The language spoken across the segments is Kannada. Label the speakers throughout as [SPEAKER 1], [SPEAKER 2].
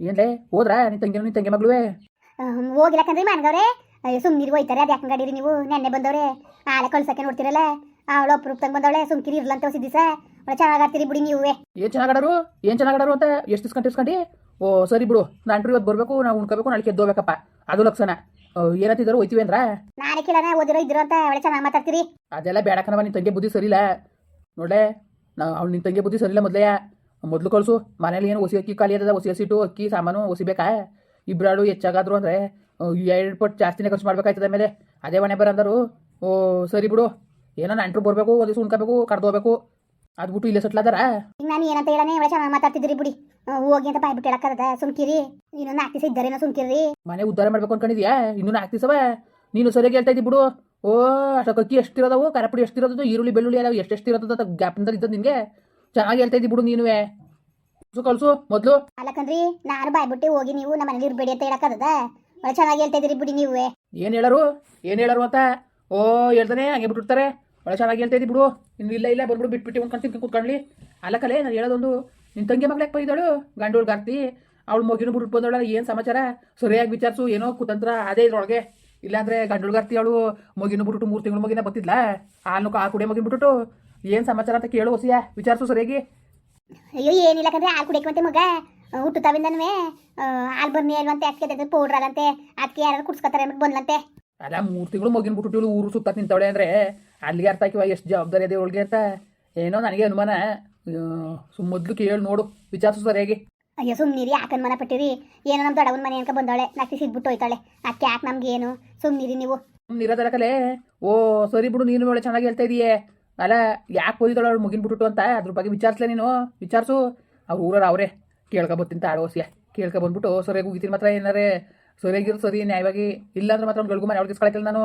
[SPEAKER 1] ಏನ್ಲೇ ಹೋದ್ರಾ? ನಿನ್ ತಂಗಿ ನಿನ್ ತಂಗಿ ಮಗಳುವೆ?
[SPEAKER 2] ಹೋಗಿಲ್ಲ ಕಣ್ರಿ ಮನ್ಗವ್ರೆ. ಅಯ್ಯೋ ಸುಮ್ಮನಿರು ಹೋಯ್ತಾರೆ ಅದು ಗಾಡಿರಿ ಗಡೀರಿ ನೀವು? ನೆನ್ನೆ ಬಂದವ್ರೆ. ಆಲೆ ಕಳ್ಸಕ್ಕೆ ನೋಡ್ತಿರಲ್ಲ. ಅವಳು ಅಪ್ರೂಪ್ತಂಗೆ ಬಂದವಳೆ ಸುಮ್ಕಿರಿ ಇರ್ಲಂತ ಅಂತ ಹೊಸಿದ್ದೀಸ ಒಳ್ಳೆ ಚೆನ್ನಾಗಿ ಆಡ್ತೀರಿ ಬಿಡಿ ನೀವೇ.
[SPEAKER 1] ಏನ್ ಚೆನ್ನಾಗಾಡರು ಏನ್ ಚೆನ್ನಾಗಾಡರು ಅಂತ ಎಷ್ಟು ಇಸ್ಕೊಂಡಿ ಇಸ್ಕೊಂಡಿ? ಓ ಸರಿ ಬಿಡು. ನಾನು ಇವತ್ತು ಬರಬೇಕು ನಾವು ಉಣ್ಕೋಬೇಕು ನಾಳೆ ಎದ್ದೋಬೇಕಪ್ಪ ಅದು ಲಕ್ಷಣ. ಏನತ್ತಿದ್ರು ಹೋಯ್ತೀವಿ ಅಂದ್ರ?
[SPEAKER 2] ನಾನೇ ಕೇಳೋಣ ಓದಿರೋ ಇದ್ರು ಅಂತ ಅವಳೆ ಚೆನ್ನಾಗಿ ಮಾತಾಡ್ತೀರಿ.
[SPEAKER 1] ಅದೆಲ್ಲ ಬೇಡ ಕಣವ ನಿನ್ ತಂಗಿ ಬುದ್ಧಿ ಸರಿಲ್ಲ ನೋಡ್ಲೆ ನಾವು ಅವ್ಳು ನಿನ್ ತಂಗಿ ಬುದ್ಧಿ ಸರಿಲ್ಲ ಮೊದಲೇ. ಮೊದಲು ಕಳಿಸು ಮನೇಲಿ ಏನು ಒಸಿ ಅಕ್ಕಿ ಖಾಲಿ ಅದ ಒಸಿ ಹಸಿಟ್ಟು ಅಕ್ಕಿ ಸಾಮಾನು ಒಸಿಬೇಕಾ ಇಬ್ಬರಾಡು ಹೆಚ್ಚಾಗಾದ್ರು ಅಂದರೆ ಎರಡು ಪಟ್ಟು ಜಾಸ್ತಿನೇ ಖರ್ಚು ಮಾಡ್ಬೇಕಾಯ್ತದ ಮೇಲೆ ಅದೇ ಮನೆ ಬರಂದರು ಓ ಸರಿ ಬಿಡು ಏನೋ ನಂಟ್ರು ಬರಬೇಕು ಒದಿಸಿ ಉಣ್ಕೋಬೇಕು ಕಡ್ದು ಹೋಗ್ಬೇಕು. ಅದು ಬಿಟ್ಟು ಇಲ್ಲೇ
[SPEAKER 2] ಸುಟ್ಲಾದಾರ ನಾನು ಏನಂತ ಹೇಳನೆ ಒಳ್ಳೆ ಚೆನ್ನಾಗಿ ಮಾತಾಡ್ತಿದ್ರಿ ಬಿಡಿ. ಹೋಗಿ ಅಂತ ಬಾಯ್ಬಿಟ್ಟು ಹೇಳಕ್ಕದ ಸುಮ್ಕಿರಿ. ಇನ್ನೊಂದು ನಾಲ್ಕು ದಿವಸ ಇದ್ದಾರೇನೋ ಸುಮ್ಕಿರಿ.
[SPEAKER 1] ಮನೆ ಉದ್ಧಾರ ಮಾಡ್ಬೇಕು ಅನ್ಕೊಂಡಿದ್ಯಾ? ಇನ್ನೂ ನಾಲ್ಕು ದಿವಸವ? ನೀನು ಸರಿಯಾಗಿ ಹೇಳ್ತಾ ಇದ್ದಿ ಬಿಡು. ಓ ಅಷ್ಟಕ್ಕೆ ಅಕ್ಕಿ ಎಷ್ಟಿರೋದವು? ಕರಪುಡಿ ಎಷ್ಟಿರೋದು ಈರುಳ್ಳಿ ಬೆಳ್ಳುಳ್ಳಿ ಎಲ್ಲ ಎಷ್ಟು ಇರೋದು ಅಂತ ಗ್ಯಾಪ್ನಲ್ಲಿ ಇದ್ದದ್ದು ನಿನಗೆ? ಚೆನ್ನಾಗಿ ಹೇಳ್ತಾ ಇದ್ದಿ ಬಿಡು ನೀನುವೆ. ಕಳ್ಸು ಕಳ್ಸು ಮೊದಲು.
[SPEAKER 2] ಅಲ್ಲಕನ್ರಿ ನಾನು ಬಾಯ್ಬಿಟ್ಟು ಹೋಗಿ ನೀವು ನಮ್ಮ ಮನೇಲಿ ಇರ್ಬೇಡಿ ಅಂತ ಹೇಳಕ್ಕದ ಒಳ್ಳೆ ಚೆನ್ನಾಗಿ ಹೇಳ್ತಾ ಇದ್ದೀರಿ ಬಿಡಿ ನೀವೇ.
[SPEAKER 1] ಏನು ಹೇಳರು? ಏನು ಹೇಳರು ಅಂತ? ಓ ಹೇಳ್ತಾನೆ ಹಂಗೆ ಬಿಟ್ಟಿರ್ತಾರೆ ಒಳ್ಳೆ ಚೆನ್ನಾಗಿ ಹೇಳ್ತಾ ಇದ್ದಿ ಬಿಡು. ಇನ್ನು ಇಲ್ಲ ಇಲ್ಲ ಬಂದ್ಬಿಡು ಬಿಟ್ಬಿಟ್ಟು ಒಂದು ಕಣ್ತೀನಿ ಕೂತ್ಕೊಳ್ಳಿ ಅಲ್ಲಕಲೆ ನಾನು ಹೇಳೋದೊಂದು ನಿನ್ನ ತಂಗಿ ಮಗ್ಳಕ್ಕೆ ಬೈದಾಳು? ಗಂಡೋಳು ಗಾರ್ತಿ. ಅವಳು ಮಗಿನ ಬಿಟ್ಟು ಬಂದವಳ ಏನು ಸಮಾಚಾರ? ಸರಿಯಾಗಿ ವಿಚಾರಿಸು ಏನೋ ಕುತಂತ್ರ ಅದೇ ಇದ್ರೊಳಗೆ. ಇಲ್ಲಾಂದ್ರೆ ಗಂಡೋಳು ಗಾರ್ತಿ ಅವಳು ಮಗಿನ ಬಿಟ್ಟು ಮೂರು ತಿಂಗಳು ಮಗಿನ ಬತ್ತಿದ್ಲ ಹಾಲು ಆ ಕುಡಿಯ ಮಗಿನ ಬಿಟ್ಬಿಟ್ಟು. ಏನು ಸಮಾಚಾರ ಅಂತ ಕೇಳು ಹೊಸಿಯ ವಿಚಾರಿಸು ಸರಿಯಾಗಿ.
[SPEAKER 2] ಅಯ್ಯೋ ಏನಿಲ್ಲ ಕಂದ್ರೆ ಹಾಲು ಕುಡಿಯಕ್ಕಂತೆ ಮಗ. ಹುಟ್ಟು ತವಿಂದನವೇ ಹಾಲು ಬರ್ನಿ ಅಲ್ವಂತೆ ಅದಕ್ಕೆ ಪೌಡ್ರ್ ಅಲ್ಲಂತೆ. ಅದಕ್ಕೆ ಯಾರು ಕುಡ್ಸ್ಕೊತಾರೆ ಅಂದ್ಬಿಟ್ಟು ಬಂದ್ಲಂತೆ.
[SPEAKER 1] ಅಲ್ಲ ಮೂರು ತಿಂಗಳು ಮಗಿನ ಬಿಟ್ಟು ಊರು ಸುತ್ತ ನಿಂತವಳೆ ಅಂದ್ರೆ ಅಲ್ಲಿಗೆ ಅರ್ಥ ಆಕಿವ ಎಷ್ಟು ಜವಾಬ್ದಾರಿ ಇದೆ ಅವಳಿಗೆ ಅಂತ. ಏನೋ ನನಗೆ ಅನುಮಾನ. ಸುಮ್ಮ ಮೊದಲು ಕೇಳಿ ನೋಡು ವಿಚಾರಿಸು ಸರಿಯಾಗಿ.
[SPEAKER 2] ಅಯ್ಯೋ ಸುಮ್ನಿರಿ ಯಾಕನ್ ಮನ ಪಟ್ಟಿರಿ? ಏನೋ ನಮ್ಮ ದೊಡ್ಡವನ ಮನೆ ಅಂತ ಬಂದವಳೆ. ನಾಲ್ಕು ಸಿದ್ಬಿಟ್ಟು ಹೋಯ್ತಾಳೆ. ಅದಕ್ಕೆ ಯಾಕೆ ನಮ್ಗೆ ಏನು ಸುಮ್ನಿರಿ ನೀವು.
[SPEAKER 1] ನಿರೋದಲ್ಲ ಕಲೆ. ಓ ಸರಿ ಬಿಡು ನೀನು ಒಳ್ಳೆ ಚೆನ್ನಾಗಿ ಹೇಳ್ತಾ ಇದೀಯೇ. ಅಲ್ಲ ಯಾಕೆ ಹೋಗಿದ್ದಾಳು ಅವಳು ಮುಗಿನ ಬಿಟ್ಟು ಅಂತ? ಅದ್ರ ಬಗ್ಗೆ ವಿಚಾರಿಸ್ಲೆ ನೀನು? ವಿಚಾರಿಸು? ಅವ್ರ ಊರವ್ರು ಅವರೇ. ಕೇಳ್ಕೊಬತ್ತಿಂತ ಆಡೋಸಿಯ ಕೇಳ್ಕೊ ಬಂದ್ಬಿಟ್ಟು ಸರಿಯಾಗಿ ಹೋಗಿದ್ದೀನಿ ಮಾತ್ರ ಏನಾರೇ. ಸರಿಯಾಗಿರೋ ಸರಿ ನ್ಯಾಯವಾಗಿ ಇಲ್ಲಾಂದ್ರೆ ಮಾತ್ರ ಒಂದು ಗಳಿಗೂ ಮನೆ ಅವ್ಳಿಗೆ ಇಸ್ಕೊಳಕಿಲ್ಲ ನಾನು.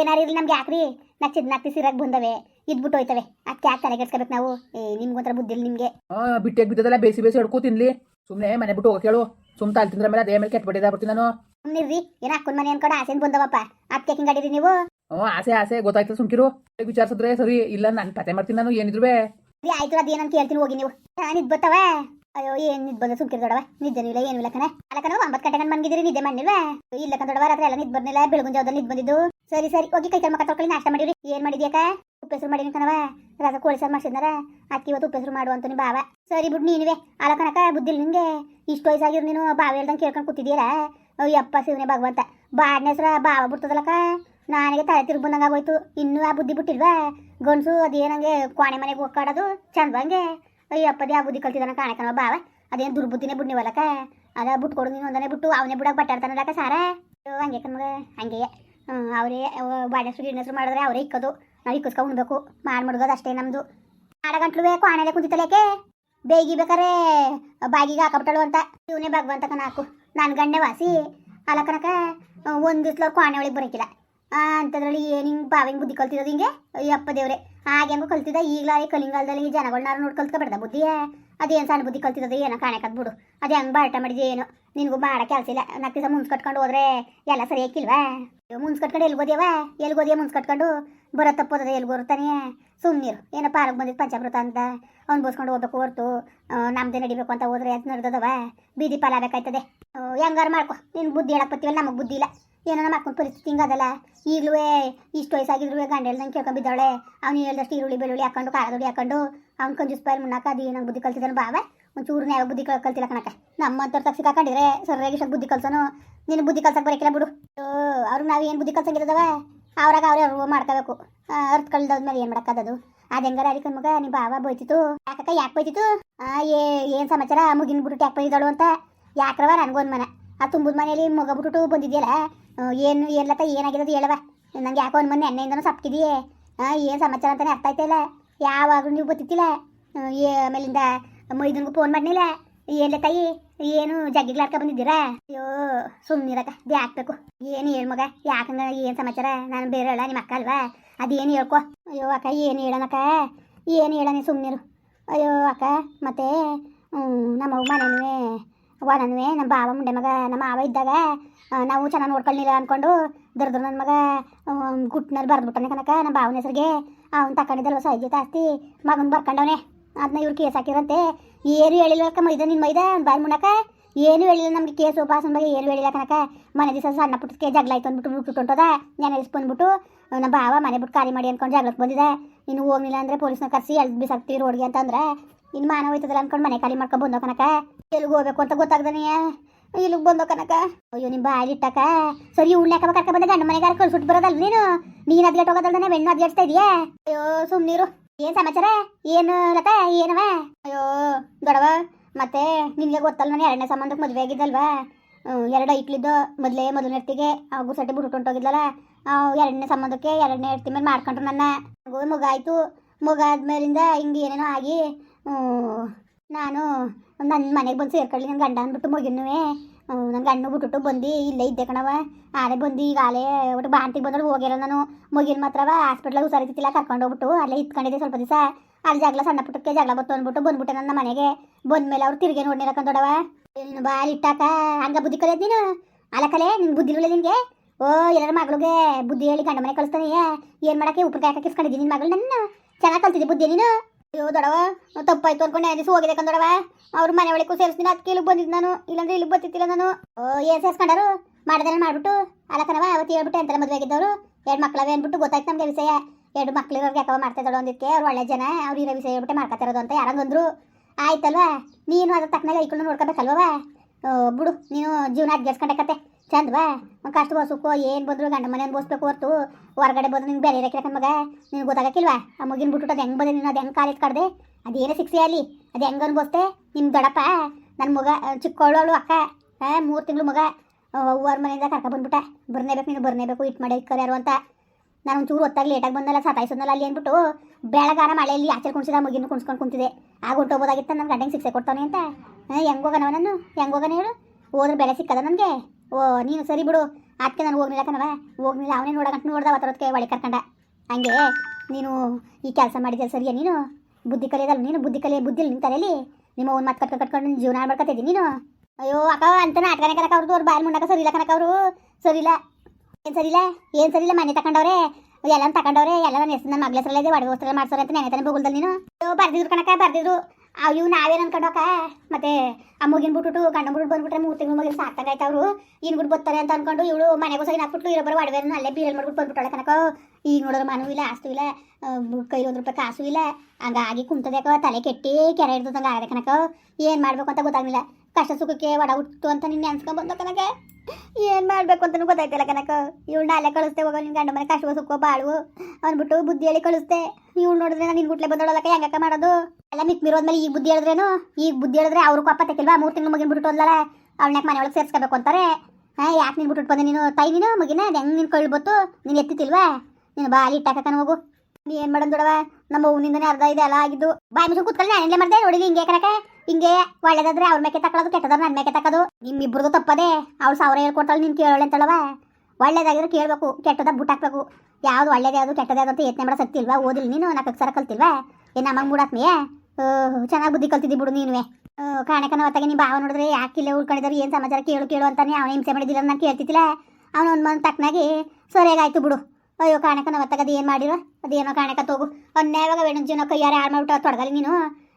[SPEAKER 2] ಏನಾರು ಇರ್ಲಿ ನಮ್ಗೆ ಯಾಕ್ರಿ? ನಚ್ಚಿದ್ ನಾಲ್ಕು ಸಿರಾಗಿ ಬಂದವೆ. ಇದ್ಬಿಟ್ಟು ಹೋಯ್ತವೆ. ಅದಕ್ಕೆ ಯಾಕೆ ತಲೆ ಕೆಡ್ಸ್ಕೊಬೇಕು ನಾವು? ಏ ನಿಮ್ಗೊಂಥರ ಬುದ್ಧಿ ಇಲ್ಲ ನಿಮಗೆ.
[SPEAKER 1] ಹಾಂ ಬಿಟ್ಟಿಗೆ ಬಿದ್ದದಲ್ಲ ಬೇಸಿ ಬೇಸಿ ಹಿಡ್ಕೋ ತಿನ್ಲಿ. ಸುಮ್ಮನೆ ಮನೆ ಬಿಟ್ಟು ಹೋಗಿ ಕೇಳು ಸುಮ್ಮ ತಾಲ್ ತಿಂದ್ರ ಮೇಲೆ ಅದೇ ಮೇಲೆ ಕೆಟ್ಬಿಟ್ಟಿದ್ದ ಬರ್ತೀನಿ ನಾನು.
[SPEAKER 2] ಸುಮ್ನಿರ್ರಿ. ಏನ ಅಕ್ಕನ ಮನೆ ಅನ್ಕೊಂಡು ಆಸೆನ್ ಬಂದವಪ್ಪ. ಅದಕ್ಕೆ ಹಿಂಗಾಡಿರಿ ನೀವು?
[SPEAKER 1] ಹ್ಞೂ ಆಸೆ ಆಸೆ, ಗೊತ್ತಾಯ್ತು ಸುಮ್ಕಿರು. ವಿಚಾರಿಸಿದ್ರೆ ಸರಿ, ಇಲ್ಲ ನಾನು ಕತೆ ಮಾಡ್ತೀನಿ ನಾನು ಏನಿದ್ರು ಬೇ
[SPEAKER 2] ರೀ ಆಯ್ತು ಅದೇನಂತ ಹೇಳ್ತೀನಿ ಹೋಗಿ ನೀವು. ನಿದ್ ಬತ್ತವ? ಅಯ್ಯೋ, ಏನ್ ನಿದ್ ಬಂದ ಸುಮ್ಕಿರ್ ದೊಡವ ನಿದ್ದನೂ ಇಲ್ಲ ಏನು ಇಲ್ಲ ಕಣ. ಅಲ್ಲ ಒಂಬತ್ತು ಗಂಟೆ ಕಣ್ ಮನ್ಗಿದಿರಿ ನಿದ್ದೆ ಮಾಡಿಲ್ವಾ ಇಲ್ಲ ಕಣ ದೊಡವ ರಾತ್ರಿ ಎಲ್ಲ ನಿದ್ ಬರ್ನಿಲ್ಲ ಬೆಳಗುಂಜ ಜಾವದಲ್ಲಿ ನಿದ್ ಬಂದಿದ್ದು. ಸರಿ ಸರಿ, ಹೋಗಿ ಕೈ ಮಕ್ಕ ತೊಳ್ಕೊಳ್ಳಿ, ನಾಷ್ಟ ಮಾಡಿರಿ ಏನ್ ಮಾಡಿದ್ಯಾಕ ಉಪ್ಪೆಸರು ಮಾಡಿನಿ ಕಣವ. ರಾಜ ಕೋಳಿ ಸಾರು ಅದಕ್ಕೆ ಇವತ್ತು ಉಪ್ಪೆಸರು ಮಾಡು ಅಂತ ಬಾವ ಸರಿ ಬಿಡು, ನೀನುವೆ. ಅಲ್ಲ ಕಣಕ ಬುದ್ಧಿಲ್ ನಿಂಗೆ. ಇಷ್ಟು ವಯಸ್ಸಾಗಿರು ನೀನು ಬಾವ ಹೇಳ್ದಂಗೆ ಕೇಳ್ಕೊಂಡು ಕೂತಿದ್ದೀಯಲ್ಲ ಅಯ್ಯಪ್ಪ, ಶಿವನೇ ಭಗವಂತ. ಬಾಡ್ನ ಹೆಸ್ರ ಬಾವ ಬಿಡ್ತದಲ್ಲಕ ನನಗೆ ತಲೆ ತಿರುಗಿ ಬಂದಂಗೆ ಆಗೋಯ್ತು. ಇನ್ನೂ ಆ ಬುದ್ಧಿ ಬಿಟ್ಟಿಲ್ವಾ? ಗಂಡಸು ಅದೇನಂಗೆ ಕೋಣೆ ಮನೆಗೆ ಹೋಗ್ಕಾಡೋದು? ಚಂದಂಗೆ ಅಯ್ಯಪ್ಪದೇ ಆ ಬುದ್ಧಿ ಕಲ್ತಿದ್ದಾನ ಕಾಣಕನ ಬಾವ. ಅದೇನು ದುರ್ಬುದ್ಧಿನೇ ಬಿಡ್ನಿವಲ್ಲಕ ಅದ ಬಿಟ್ಕೊಡು ನೀನು ಒಂದನೇ ಬಿಟ್ಟು, ಅವನೇ ಬಿಡಕ್ಕೆ ಬಟ್ಟಾಡ್ತಾನಲ್ಲಕ ಸಾರ? ಹಂಗೆ ಕಣ್ಮಗ ಹಂಗೆ ಅವರೇ ಬಾಡ ಹೆಸರು ಗಿಡ ಹೆಸರು ಮಾಡಿದ್ರೆ ಅವರೇ ಇಕ್ಕೋದು. ನಾವು ಇಕ್ಕಿಸ್ಕೊಂಡು ಉಣ್ಬೇಕು. ಮಾಡಿ ಮಡ್ಗೋದು ಅಷ್ಟೇ ನಮ್ಮದು ಆಡ ಗಂಟ್ಲು ಕ್ವಾಣೆಲೆ ಕುಂತಿತ್ತಲೇಕೆ ಬೇಗಿ ಬೇಕಾರೆ ಬಾಗಿಗೆ ಹಾಕಬಿಟ್ಟಳು ಅಂತ. ಇವನೇ ಭಗವಂತ ಕಣ ಹಾಕು. ನಾನು ಗಂಡೆ ವಾಸಿ. ಅಲ್ಲ ಕನಕ ಒಂದು ದಿವ್ಸ ಕ್ವಾಣೆ ಒಳಗೆ ಬರೋಕಿಲ್ಲ. ಅಂಥದ್ರಲ್ಲಿ ಏನು ಹಿಂಗೆ ಬಾವಿಂಗ್ ಬುದ್ಧಿ ಕಲ್ತಿರೋದು ಹಿಂಗೆ? ಅಯ್ಯಪ್ಪ ದೇವ್ರೆ. ಹಾಗೆ ಹೆಂಗೋ ಕಲ್ತಿದ್ದ ಈಗಲ ಕಲಿಂಗಾಲದಲ್ಲಿ ಈ ಜನಗಳನ್ನಾರು ನೋಡಿ ಕಲ್ತ್ಕೊಬೇಡ್ದ ಬುದ್ಧಿಯೇ ಅದೇನು ಸಣ್ಣ ಬುದ್ಧಿ ಕಲ್ತಿರೋದು ಏನೋ ಕಾಣಕತ್ ಬಿಡು. ಅದೇ ಹೆಂಗೆ ಬಾಟ ಮಾಡಿದ್ವಿ ಏನು? ನಿನಗೂ ಮಾಡೋ ಕೆಲಸ ಇಲ್ಲ. ನಾಲ್ಕು ದಿವಸ ಮುನ್ಸ್ ಕಟ್ಕೊಂಡು ಹೋದ್ರೆ ಎಲ್ಲ ಸರಿ ಹಾಕಿಲ್ವಾ? ಮುನ್ಸ್ ಕಟ್ಕೊಂಡು ಎಲ್ಗೋದೇವ ಎಲ್ಗೋದೇ ಮುನ್ಸ್ ಕಟ್ಕೊಂಡು? ಬರೋ ಎಲ್ಲಿ ಎಲ್ಗೋರ್ತಾನೆ ಸುಮ್ಮನಿರು ಏನೋ ಪಾಲಕ್ ಬಂದಿದ್ದು ಪಂಚಾಮೃತ ಅಂತ. ಅವ್ನು ಬೋಸ್ಕೊಂಡು ಹೋಗ್ಬೇಕು ಹೊರ್ತು. ನಮ್ದೇ ನಡಿಬೇಕು ಅಂತ ಹೋದ್ರೆ ಅದು ನಡೆದದವ? ಬೀದಿ ಪಾಲಾಗಬೇಕಾಯ್ತದೆ. ಹೆಂಗಾರು ಮಾಡ್ಕೊ. ನಿನ್ ಬುದ್ಧಿ ಹೇಳಕ್ ಬತ್ತೀವಲ್ಲ ನಮಗೆ ಬುದ್ಧಿ ಇಲ್ಲ. ಏನೋ ನಮ್ಮ ಅಕ್ಕನ ಪರಿಸ್ಥಿತಿ ಹಿಂಗದಲ್ಲ ಈಗಲೂ ಇಷ್ಟು ವಯಸ್ಸಾಗಿದ್ರು ಗಂಡ ಹೇಳ್ದಂಗೆ ಕೇಳ್ಕೊಂಡ್ ಬಿದ್ದಾಳೆ. ಅವ್ನು ಹೇಳ್ದಷ್ಟು ಈರುಳ್ಳಿ, ಬೆಳ್ಳುಳ್ಳಿ ಹಾಕೊಂಡು ಖಾರ ದುಡಿ ಹಾಕೊಂಡು, ಅವ್ನು ಕಂಜೂಸ್ ಸ್ಪೈರ್ ಮುನ್ನಾಕ ಅದು ಏನಂಗೆ ಬುದ್ಧಿ ಕಲ್ತಿದ್ದಾನೆ ಬಾವ ಒಂಚೂರು ಯಾವ ಬುದ್ಧಿ ಕಲ್- ಕಲ್ತಿಲ್ಲ ಕಣಕ ನಮ್ಮಂತವ್ರು ತಕ್ಷಿ ಹಾಕೊಂಡಿದ್ರೆ ಸರಿಯಾಗಿ ಇಷ್ಟು ಬುದ್ಧಿ ಕಲ್ಸೋನು ನಿನ್ನ ಬುದ್ಧಿ ಕಲ್ಸಕ್ಕೆ ಬರೋಕಿಲ್ಲ ಬಿಡು. ಅವ್ರಿಗೆ ನಾವು ಏನು ಬುದ್ಧಿ ಕಲ್ಸಂಗಿರೋದವ ಅವ್ರಾಗ ಅವ್ರೇ ಅವ್ರು ಮಾಡ್ಕೋಬೇಕು. ಅರ್ಥ ಕಳ್ದೋದ್ಮೇಲೆ ಏನು ಮಾಡೋಕ್ಕದು ಅದು ಹೆಂಗಾರ ಅದಕ್ಕೆ ಮಗ ನಿಮ್ಮ ಬಾವ ಬೈತಿತ್ತು? ಯಾಕಕ್ಕ, ಯಾಕೆ ಬೈತಿತ್ತು? ಏ, ಏನು ಸಮಾಚಾರ? ಮುಗಿನ ಬಿಟ್ಟು ಯಾಕೆ ಬೈದಾಳು ಅಂತ? ಯಾಕ್ರವ ನನಗೊಂದು ಮನೆ ಆ ತುಂಬದ ಮನೇಲಿ ಮಗ ಬಿಟ್ಟು ಬಂದಿದ್ಯಲ್ಲ? ಏನು ಎಲ್ಲತ್ತ ಏನಾಗಿರೋದು ಹೇಳವ ನಂಗೆ ಯಾಕೋ ಒಂದು ಮೊನ್ನೆ ಎಣ್ಣೆಯಿಂದನೂ ಸಪ್ಕಿದೆಯೇ. ಏನು ಸಮಾಚಾರ ಅಂತಾನೆ ಅರ್ಥ ಆಯ್ತಾ ಇಲ್ಲ. ಯಾವಾಗಲೂ ನೀವು ಗೊತ್ತಿತ್ತಿಲ್ಲ. ಏ, ಆಮೇಲಿಂದ ಮೈದನ್ಗೂ ಫೋನ್ ಮಾಡಲಿಲ್ಲ ಎಲ್ಲ ತಾಯಿ ಏನು ಜಗ್ಗಿಗ್ಲಾಡ್ಕ ಬಂದಿದ್ದೀರಾ? ಅಯ್ಯೋ ಸುಮ್ಮನಿರಕ್ಕ ಇದು ಹಾಕ್ಬೇಕು ಏನು ಹೇಳು ಮಗ ಯಾಕಂಗ ಏನು ಸಮಾಚಾರ? ನಾನು ಬೇರೆ ಹೇಳ ನಿಮ್ಮ ಅಕ್ಕ ಅಲ್ವಾ? ಅದೇನು ಹೇಳ್ಕೊ? ಅಯ್ಯೋ, ಅಕ್ಕ, ಏನು ಹೇಳೋಣಕ್ಕ ಏನು ಹೇಳೋಣ ಸುಮ್ಮನಿರು ಅಯ್ಯೋ, ಅಕ್ಕ, ಮತ್ತೆ ನಮ್ಮ ಮನೆನೂ ಒಡನೂ ನಮ್ಮ ಬಾವ ಮುಂಡೆ ಮಗ, ನಮ್ಮ ಮಾವ ಇದ್ದಾಗ ನಾವು ಚೆನ್ನಾಗಿ ನೋಡ್ಕೊಳ್ಳಿಲ್ಲ ಅಂದ್ಕೊಂಡು ದರ್ದ್ರ ನನ್ನ ಮಗ ಗುಟ್ನಲ್ಲಿ ಬರೆದ್ಬಿಟ್ಟನೆ ಕನಕ ನಮ್ಮ ಬಾವನ ಹೆಸರಿಗೆ. ಅವ್ನು ತಕೊಂಡಿದ್ದಲ್ವ ಸೈಜೆ ಜಾಸ್ತಿ. ಮಗನ ಬರ್ಕೊಂಡವನೆ. ಅದನ್ನ ಇವ್ರು ಕೇಸ್ ಹಾಕಿರಂತೆ. ಏನು ಹೇಳಿಲ್ವಕ್ಕ, ಮೈದ ನಿನ್ನ ಮೈದ? ಬಾಯಿ ಮುಂಡಕ ಏನು ಹೇಳಿಲ್ಲ ನಮ್ಗೆ, ಕೇಸ್ ಉಪಾಸನ ಬಗ್ಗೆ ಏನು ಹೇಳಿಲ್ಲ ಕನಕ ಮನೆ ದಿವಸ ಸಣ್ಣ ಪುಟ್ಟಕ್ಕೆ ಜಗಳ ಆಯ್ತು ಅಂದ್ಬಿಟ್ಟು ಬಿಟ್ಟು ನಾನು ಎಲ್ಸ್ ಬಂದ್ಬಿಟ್ಟು ನಮ್ಮ ಬಾವ ಮನೆ ಬಿಟ್ಟು ಖಾಲಿ ಮಾಡಿ ಅನ್ಕೊಂಡು ಜಗಳಕ್ಕೆ ಬಂದಿದೆ. ನೀನು ಹೋಗ್ಲಿಲ್ಲ ಅಂದರೆ ಪೊಲೀಸ್ನ ಕರೆಸಿ ಎಳ್ದು ಬಿಸಾಕ್ತೀವಿ ರೋಡ್ಗೆ ಅಂತಂದ್ರೆ ಇನ್ನು ಮಾನ ಹೋಯ್ತದಲ್ಲ ಅನ್ಕೊಂಡು ಮನೆ ಖಾಲಿ ಮಾಡ್ಕೊಂಡು ಬಂದೋ ಕನಕ? ಎಲ್ಲಿಗೆ ಹೋಗ್ಬೇಕು ಅಂತ ಗೊತ್ತಾಗ್ದನಿಯ ಇಲ್ಲಿಗೆ ಬಂದೋ ಕನಕ? ಅಯ್ಯೋ ನಿಮ್ಮ ಬಾಯಿ ಇಟ್ಟಕ? ಸರಿ ಉಳ್ಳ್ಯಾಕ ಕರ್ಕ ಬಂದ, ಗಂಡ ಮನೆಗಾರ ಕಳ್ಸುಟ್ಟು ಬರೋದಲ್ಲ ನೀನು? ನೀನು ಅದ್ಗೆಟ್ ಹೋಗೋದಲ್ದನೆ ಬೆಣ್ಣು ಅದ್ಗೆಟ್ಸ್ತಾ ಇದೀಯಾ? ಅಯ್ಯೋ ಸುಮ್ನೀರು ಏನ್ ಸಮಾಚಾರ? ಏನು ಲತ, ಏನವ? ಅಯ್ಯೋ, ದೊಡವ, ಮತ್ತೆ ನಿನಗೆ ಗೊತ್ತಲ್ಲ, ನಾನು ಎರಡನೇ ಸಂಬಂಧಕ್ಕೆ ಮದುವೆ ಆಗಿದ್ದಲ್ವಾ? ಎರಡು ಐಕ್ಲಿದ್ದು ಮೊದಲೇ ಮೊದಲನೇ ಎರ್ತಿಗೆ ಅವು ಸಟ್ಟಿ ಬಿಟ್ಟು ಹೊಂಟೋಗಿದ್ದಲ್ಲ ಎರಡನೇ ಸಂಬಂಧಕ್ಕೆ ಎರಡನೇ ಎರ್ತಿ ಮೇಲೆ ಮಾಡ್ಕೊಂಡ್ರು ನನ್ನ. ಮಗು ಮಗ ಆಯಿತು. ಮಗ ಆದ್ಮೇಲಿಂದ ಹಿಂಗೆ ಏನೇನೋ ಆಗಿ ನಾನು ನನ್ನ ಮನೆಗೆ ಬಂದು ಸೇರ್ಕೊಳ್ಳಿ ನನ್ನ ಗಂಡ ಅಂದ್ಬಿಟ್ಟು ಮಗಿನೂ ನನ್ನ ಗಂಡು ಬಿಟ್ಟು ಬಂದು, ಇಲ್ಲೇ ಇದ್ದೆ ಕಣವ ಆಲೆ ಬಂದು, ಈಗ ಆಲೆ ಒಟ್ಟು ಬಾಂತಿಗೆ ಬಂದ್ರೆ ಹೋಗಿರೋ ನಾನು. ಮಗಿನ ಮಾತ್ರವ ಹಾಸ್ಪಿಟ್ಲಾಗ ಹುಷಾರಿತಿಲ್ಲ ಕರ್ಕೊಂಡು ಹೋಗ್ಬಿಟ್ಟು, ಅಲ್ಲೇ ಇತ್ಕೊಂಡಿದ್ದೆ ಸ್ವಲ್ಪ ದಿವಸ. ಅಲ್ಲಿ ಜಗಳ ಸಣ್ಣ ಪುಟ್ಟಕ್ಕೆ ಜಗಳ ಬತ್ತು ಅಂದ್ಬಿಟ್ಟು ಬಂದ್ಬಿಟ್ಟೆ ನನ್ನ ಮನೆಗೆ. ಬಂದ್ಮೇಲೆ ಅವ್ರು ತಿರುಗಿ ನೋಡಿ ನಿರಕೊಂಡೋಡವ ಬಾ ಬಾಲ್ ಇಟ್ಟಾಕ, ಹಂಗ ಬುದ್ಧಿ ಕಲಿಯೋದು ನೀನು? ಅಲಕಲೆ ಕಲೆ ನಿನ್ ಬುದ್ಧಿ ಇರಲಿಲ್ಲ ನಿನಗೆ? ಓ, ಎಲ್ಲರ ಮಗಳಿಗೆ ಬುದ್ಧಿ ಹೇಳಿ ಗಂಡ ಮನೆ ಕಳಿಸ್ತಾನೆ ಏನು ಮಾಡಕ್ಕೆ, ಉಪ್ಪಿನಕಾಯಿ ಹಾಕಿ ಕಿಸ್ಕೊಂಡಿದ್ದೀನಿ ನಿನ್ನ ಮಗಳು ನನ್ನ? ಚೆನ್ನಾಗಿ ಕಲ್ತಿದ್ದೆ ಬುದ್ಧಿ ನೀನು? ಅಯ್ಯೋ ದೊಡವ ತಪ್ಪಾಯ್ತು ಅನ್ಕೊಂಡು ದಿವಸ ಹೋಗಿದೆ ಕಂದೊಡವ ಅವ್ರ ಮನೆ ಒಳಗೂ ಸೇರಿಸ್ತೀನಿ ಅದಕ್ಕೆ ಇಲ್ಲಿ ಬಂದಿದ್ದು ನಾನು. ಇಲ್ಲಾಂದ್ರೆ ಇಲ್ಲಿ ಬರ್ತಿತ್ತಿಲ್ಲ ನಾನು. ಓ, ಏನು ಸೇರಿಸ್ಕೊಂಡಾರು? ಮಾಡ್ದೇನೆ ಮಾಡ್ಬಿಟ್ಟು. ಅಲ್ಲ ಕಣವ ಅವತ್ತು ಹೇಳ್ಬಿಟ್ಟು ಎಂತರ ಮದುವೆ ಆಗಿದ್ದವರು. ಎರಡು ಮಕ್ಕಳವೆ ಅಂದ್ಬಿಟ್ಟು ಗೊತ್ತಾಯ್ತು ನಮಗೆ ವಿಷಯ. ಎರಡು ಮಕ್ಳಿರೋರ್ಗೆ ಯಾಕವ ಮಾಡ್ತಾ ಇದ್ದಾಳು ಅವ್ರು ಒಳ್ಳೆ ಜನ, ಅವ್ರು ಇರೋ ವಿಷಯ ಹೇಳ್ಬಿಟ್ಟು ಮಾಡ್ಕೊತಿರೋದು ಅಂತ ಯಾರಂಗಂದ್ರು ಆಯ್ತಲ್ವಾ? ನೀನು ಅದ್ರ ತಕ್ಕನಾಗ ಐಕೊಂಡು ನೋಡ್ಕೋಬೇಕಲ್ವ ಬಿಡು, ನೀನು ಜೀವನ ಅಡ್ಜಸ್ಕೊಂಡೆ ಕತೆ. ಚಂದವಾ ಕಷ್ಟ ಬೋಸಕ್ಕೋ ಏನು ಬಂದ್ರು ಗಂಡ ಮನೆಯನ್ ಬಸ್ಬೇಕು ಹೊರ್ತು. ಹೊರಗಡೆ ಬಂದು ನಿಂಗೆ ಬೇರೆ ಇರಕ್ಕೆ ಮಗ. ನಿನ್ಗೆ ಗೊತ್ತಾಗಕ್ಕಿಲ್ವಾ? ಆ ಮಗಿನ ಬಿಟ್ಬಿಟ್ಟು ಅದು ಹೆಂಗೆ ಬಂದೆ ನೀನು? ಅದು ಹೆಂಗೆ ಕಾಲಿಟ್ಟು ಕಡ್ದೆ? ಅದೇನೇ ಶಿಕ್ಷೆ ಅಲ್ಲಿ? ಅದು ಹೆಂಗೆ ಅನ್ಬೋಸ್ತೆ ನಿಮ್ಮ ದೊಡ್ಡಪ್ಪ ನನ್ನ ಮಗ ಚಿಕ್ಕವಳು ಅಕ್ಕ ಹಾಂ ಮೂರು ತಿಂಗಳು ಮಗ ಅವ್ವರ ಮನೆಯಿಂದ ಕರ್ಕೊ ಬಂದ್ಬಿಟ್ಟ. ಬರ್ನೇಬೇಕು ನೀನು ಬರ್ನೇಬೇಕು ಇಟ್ಟು ಮಾಡಿ ಕರ್ಯಾರು ಅಂತ. ನಾನು ಒಂಚೂರು ಹೊತ್ತಾಗಿ ಲೇಟಾಗಿ ಬಂದಲ್ಲ ಸತಾಯಿಸೋದಲ್ಲ ಅಲ್ಲಿ ಅಂದ್ಬಿಟ್ಟು ಬೆಳಗಾರ ಮಳೆಯಲ್ಲಿ ಆಚೆ ಕುಣಿಸಿದ, ಮಗಿನ ಕುಣಿಸ್ಕೊಂಡು ಕುಂತಿದೆ ಆಗ ಹೊಂಟೋಗೋದಾಗಿತ್ತು ನನ್ನ ಗಂಡಂಗೆ ಶಿಕ್ಷೆ ಕೊಡ್ತಾನೆ ಅಂತ. ಹಾಂ ನಾನು ಹೆಂಗೋಗನ ಹೇಳು ಹೋದ್ರೆ ಬೆಲೆ ಸಿಕ್ಕದ ನನಗೆ? ಓ, ನೀನು ಸರಿ ಬಿಡು. ಅದಕ್ಕೆ ನಾನು ಹೋಗ್ಲಿಲ್ಲ ಕಣವ ಹೋಗ್ಲಿಲ್ಲ, ಅವನೇ ನೋಡಕಂತ ನೋಡ್ದ ಅವತ್ತರದಕ್ಕೆ ಒಳಗೆ ಕರ್ಕಂಡ. ಹಂಗೆ ನೀನು ಈ ಕೆಲಸ ಮಾಡಿದ್ದೆ ಸರಿಯಾ ನೀನು? ಬುದ್ಧಿ ಕಲಿಯೋದಲ್ಲ ನೀನು? ಬುದ್ಧಿ ಕಲಿಯೋ ಬುದ್ಧಿ ಇಲ್ಲ ನಿನ್ನ ತಲೆಯಲ್ಲಿ ನಿಮ್ಮ ಒಂದು ಮಾತು ಕಟ್ಕೊಂಡು ಕಟ್ಕೊಂಡು ನಿನ್ನ ಜೀವನ ಮಾಡ್ಕೊತಿದ್ದಿ ನೀನು? ಅಯ್ಯೋ, ಅಕ್ಕ, ಅಂತ ನಾಟಕನೇ ಕನಕ ಅವ್ರದ್ದು. ಅವ್ರು ಬಾಯಿ ಮುಂಡಕ ಇಲ್ಲ ಕನಕ ಅವರು. ಸರಿಯಿಲ್ಲ ಏನು ಸರಿಯಿಲ್ಲ ಏನು ಸರಿಯಿಲ್ಲ ಮನೆ ತಗೊಂಡವ್ರೆ ಎಲ್ಲ ತಗೊಂಡವ್ರೆ ಎಲ್ಲ ನನ್ನ ಹೆಸರು, ನನ್ನ ಮಗಳ ಹೆಸರಲ್ಲೇ ಒಡವೆ ವಸ್ತ್ರ ಮಾಡ್ಸೋರೆ ಅಂತ ನೆನೆ ತಾನೆ ಬಗುಲ್ದಲ್ಲಿ ನೀನು? ಅಯ್ಯೋ, ಬರ್ದಿದ್ರು ಕಣಕ ಬರ್ದಿದ್ರು. ಅವ್ ಇವ್ ನಾವೇನು ಅನ್ಕೊಂಡೋಕ? ಮತ್ತೆ ಆ ಮುಗಿನ ಬಿಟ್ಬಿಟ್ಟು ಗಂಡ ಬಿಟ್ಟು ಬಂದ್ಬಿಟ್ರೆ ಮೂರು ತಿಂಗಳು ಮಗಿನ ಸಾಕಾಗೈತೆ ಅವರು. ಇನ್ ಬಿಟ್ಟು ಬರ್ತಾರೆ ಅಂತ ಅನ್ಕೊಂಡು ಇವಳು ಮನೆಗೆ ಹೋಗಿ ಹಾಕ್ಬಿಟ್ಟು ಇರೋ ಬರೋ ಒಡವೆ ಅಲ್ಲೇ ಬೀರಲ್ಲಿ ಮಾಡ್ಬಿಟ್ಟು ಬಂದ್ಬಿಟ್ಟಾಳೆ ಕನಕ ಈಗ ನೋಡಿದ್ರೆ ಮನೂ ಇಲ್ಲ, ಆಸ್ತು ಇಲ್ಲ ಕೈ ಒಂದು ರೂಪಾಯಿ ಕಾಸು ಇಲ್ಲ. ಹಂಗಾಗಿ ಕುಂತದೇಕ ತಲೆ ಕೆಟ್ಟಿ ಕೆರೆ ಹಿಡ್ದಂಗೆ ಆಗದೆ ಕನಕ ಏನು ಮಾಡ್ಬೇಕು ಅಂತ ಗೊತ್ತಾಗಲಿಲ್ಲ. ಕಷ್ಟ ಸುಖಕ್ಕೆ ಒಡ ಹುಟ್ಟು ಅಂತ ನಿನ್ನೆ ಅನ್ಸ್ಕೊಂಡ್ ಬಂದ ಕನಕ ಏನು ಮಾಡ್ಬೇಕು ಅಂತಲೂ ಗೊತ್ತಾಯ್ತಲ್ಲ ಕನಕ. ಇವ್ನ ಅಲ್ಲೇ ಕಳಿಸ್ತೆ ಹೋಗೋ ನಿನ್ನ ಗಂಡ ಮನೆ ಕಷ್ಟ ಸುಖ ಬಾಳು ಅಂದ್ಬಿಟ್ಟು ಬುದ್ಧಿ ಹೇಳಿ ಕಳಿಸ್ತೆ ಇವಳು ನೋಡಿದ್ರೆ ನಾನು ನಿನ್ ಗುಟ್ಲೆ ಬಂದೋಳಕ್ಕ ಹೆಂಗಕ್ಕ ಮಾಡೋದು? ಎಲ್ಲ ಮಿಕ್ ಮಿರೋದ್ಮೇಲೆ ಈಗ ಬುದ್ಧಿ ಹೇಳಿದ್ರೇನು? ಈಗ ಬುದ್ಧಿ ಹೇಳಿದ್ರೆ ಅವ್ರ ಕೊಪ್ಪ ತೆಕ್ಕಿಲ್ವಾ? ಮೂರು ತಿಂಗಳು ಮಗಿನ ಬಿಟ್ಟು ಹೋದ್ಲಲ್ಲ ಅವಳನ್ನ ಮನೆ ಒಳಗೆ ಸೇರ್ಸ್ಕೋಬೇಕು ಅಂತಾರೆ? ಹಾಂ, ಯಾಕೆ ನೀನು ಬಿಟ್ಬಿಟ್ಟು ಬಂದೆ ನೀನು? ತಾಯಿ ನೀನು, ಮಗಿನ? ಹೆಂಗೆ ನೀನು ಕಳ್ಬೋದು ಬತ್ತು ನೀನು ಎತ್ತಿತಿಲ್ವಾ ನೀನು ಬಾಲಿ ಇಟ್ಟಾಕನ ಹೋಗು. ನೀ ಏನು ಮಾಡೋದು ದೊಡವ? ನಮ್ಮ ಹೂವಿನಿಂದನೇ ಅರ್ಧ ಇದೆ, ಎಲ್ಲ ಆಗಿದ್ದು. ಬಾಯಿ ಮುಸು ಕೂತ್ಕೊಳ್ಳಿ, ನಾನು ಮಾಡ್ದೆ ಮಾಡಿದೆ ನೋಡಿ ಹಿಂಗೆ ಕನಕ ಹಿಂಗೆ ಒಳ್ಳೇದಾದ್ರೆ ಅವ್ರ ಮೇಕೆ ತಕೊಳ್ಳೋದು ಕೆಟ್ಟದಾದ್ರೆ ನನ್ನ ಮೇಕೆ ತಕ್ಕೋದು. ನಿಮ್ಮಿಬ್ರದ್ದು ತಪ್ಪದೆ. ಅವ್ರು ಸಾವಿರ ಹೇಳ್ಕೊಡ್ತಾಳೆ, ನೀನು ಕೇಳೋಳೆ ಅಂತಳವ. ಒಳ್ಳೇದಾಗಿದ್ರೆ ಕೇಳಬೇಕು ಕೆಟ್ಟದಾಗ ಬುಟ್ಟಾಕ್ಬೇಕು ಯಾವ್ದು ಒಳ್ಳೇದೇ ಯಾವುದು ಕೆಟ್ಟದೇ ಅದಂತ ಅಂತ ಯತ್ನೆ ಮಾಡೋ ಶಕ್ತಿ ಇಲ್ವಾ? ಓದಿಲ್ಲ ನೀನು ನಾಲ್ಕು ಸರ ಕಲ್ತಿಲ್ವಾ? ಏನು ನಮಗೆ ಮೂಡಾತ್ಮೆಯೇ ಚೆನ್ನಾಗಿ ಬುದ್ಧಿ ಕಲ್ತಿದ್ದಿ ಬಿಡು ನೀನುವೆ. ಕಾಣಕನ ಹೊತ್ತಾಗೆ ನೀ ಭಾವ ನೋಡಿದ್ರೆ ಯಾಕಿಲ್ಲ ಉಳ್ಕೊಂಡಿದ್ರು, ಏನು ಸಮಾಚಾರ ಕೇಳು ಕೇಳು ಅಂತಾನೆ, ಅವನ ಹಿಂಸೆ ಮಾಡಿದಿಲ್ಲ ನಾನು ಕೇಳ್ತಿದ್ದಿಲ್ಲ. ಅವನು ಒಂದು ಮಂತ್ ತಕ್ಕನಾಗಿ ಸರಿಯಾಗಾಯ್ತು ಬಿಡು. ಅಯ್ಯೋ ಕಾಣಕ ಹೊತ್ತಾಗ ಅದು ಏನು ಮಾಡಿರೋ? ಅದೇನೋ ಕಾಣಕ ತೋಗು. ಅನ್ಯಾಯವಾಗ ವೇಣು ಜೀವನ ಕೈಯಾರ ಹಾಳು ಮಾಡ್ಬಿಟ್ಟು ತೊಡಗಲಿ ನೀನು.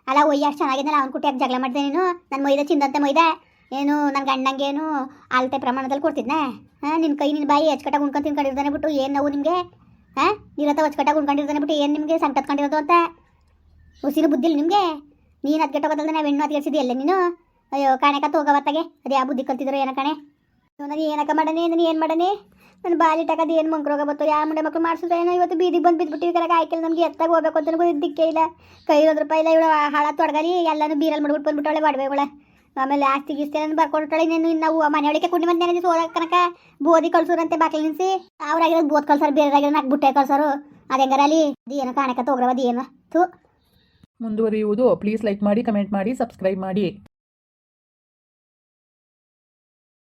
[SPEAKER 2] ಅಲ್ಲ, ಒಯ್ಯ, ಅಷ್ಟು ಚೆನ್ನಾಗಿದ್ದಲ್ಲ, ಅವ್ನು ಕುಟ್ಟಿಯಾಗಿ ಜಗಳ ಮಾಡಿದೆ ನೀನು. ನನ್ನ ಮೈದ ಚಿಂದಂತೆ ಮೈದ. ಏನು ನನ್ನ ಗಂಡಂಗೇನು ಅಳತೆ ಪ್ರಮಾಣದಲ್ಲಿ ಕೊಡ್ತಿದ್ನ? ಹಾಂ ನಿನ್ನ ಕೈ ನಿನ್ನ ಬಾಯಿ ಹಚ್ಕಟ್ಟಾಗ ಉಣ್ಕೊಂಡು ತಿನ್ಕೊಂಡಿರ್ತಾನೆ ಬಿಟ್ಟು ಏನು ನೋವು ನಿಮಗೆ? ಹಾಂ ನಿರತ ಹಚ್ಕಟ್ಟಾಗ ಉಣ್ಕೊಂಡಿರ್ತಾನೆ ಬಿಟ್ಟು ಏನು ನಿಮಗೆ ಸಂಕತ್ಕೊಂಡಿರೋದು ಅಂತ? ಉಸಿರು ಬುದ್ಧಿಲ್ಲ ನಿಮಗೆ? ನೀನು ಅದ್ಗೆಟ್ಟೋಗೋದಲ್ದೆ ನಾವು ಹೆಣ್ಣು ಎಲ್ಲ ನೀನು? ಅಯ್ಯೋ ಕಾಣಕ ತೋಗವತ್ತಾಗೆ ಅದು ಯಾವ ಬುದ್ಧಿ ಕಲ್ತಿದ್ರು ಏನೋ ಕಣೆ. ನಾನು ಏನಕ್ಕ ಮಾಡನೆ? ನಾನು ಏನು ಮಾಡನೆ? ನನ್ನ ಟಕದ ಏನು ಮಂಕ್ರೋಗ ಬತ್ತೋ? ಯಾವ ಮುಂಡೆ ಮಕ್ಕಳು ಮಾಡಿಸಿದ್ರೆ ಏನೋ? ಇವತ್ತು ಬೀದಿ ಬಂದು ಬಿದ್ದುಬಿಟ್ಟಿವಿ ಕರೆಗೆ ಆಯ್ಕೆಲ್ಲ ನಮ್ಗೆ ಎತ್ತಾಗ ಹೋಗ್ಬೇಕು ಅಂತ ನನಗೂ ದಿಕ್ಕೇ ಇಲ್ಲ. ಕೈ ರೂಪಾಯಿ ಇಲ್ಲ, ಇವಳು ಹಾಳ ತೊಡಗಲಿ, ಎಲ್ಲನೂ ಬೀರಲ್ಲಿ ಮಾಡ್ಬಿಟ್ಟು ಬಂದ್ಬಿಟ್ಟವಳೆ ಒಡವೆಗಳ ಆಮೇಲೆ ಆಸ್ತಿ ಗಿಸ್ತಿ ಎಲ್ಲ ಬರ್ಕೊಟ್ಟಾಳೆ ನೀನು ನಾವು ಮನೆಯೊಳಗೆ ಕುಂಡಿ ಮಂದಿ ನೆನೆಸಿ ಸೋಲ ಕನಕ ಬೋದಿ ಕಳ್ಸೋರಂತೆ ಬಾಕಿ ನಿನ್ಸಿ ಅವ್ರಾಗಿರೋದು ಬೋದ್ ಕಳ್ಸಾರ ಬೇರೆದಾಗಿರೋ ನಾಲ್ಕು ಬುಟ್ಟೆ ಕಳ್ಸಾರು. ಅದು ಅದು ಏನೋ ಕಾಣಕ ತೋಗ್ರವ ಅದು ಏನು. ಥೂ.
[SPEAKER 1] ಮುಂದುವರಿಯುವುದು. ಪ್ಲೀಸ್ ಲೈಕ್ ಮಾಡಿ ಕಮೆಂಟ್ ಮಾಡಿ ಸಬ್ಸ್ಕ್ರೈಬ್ ಮಾಡಿ.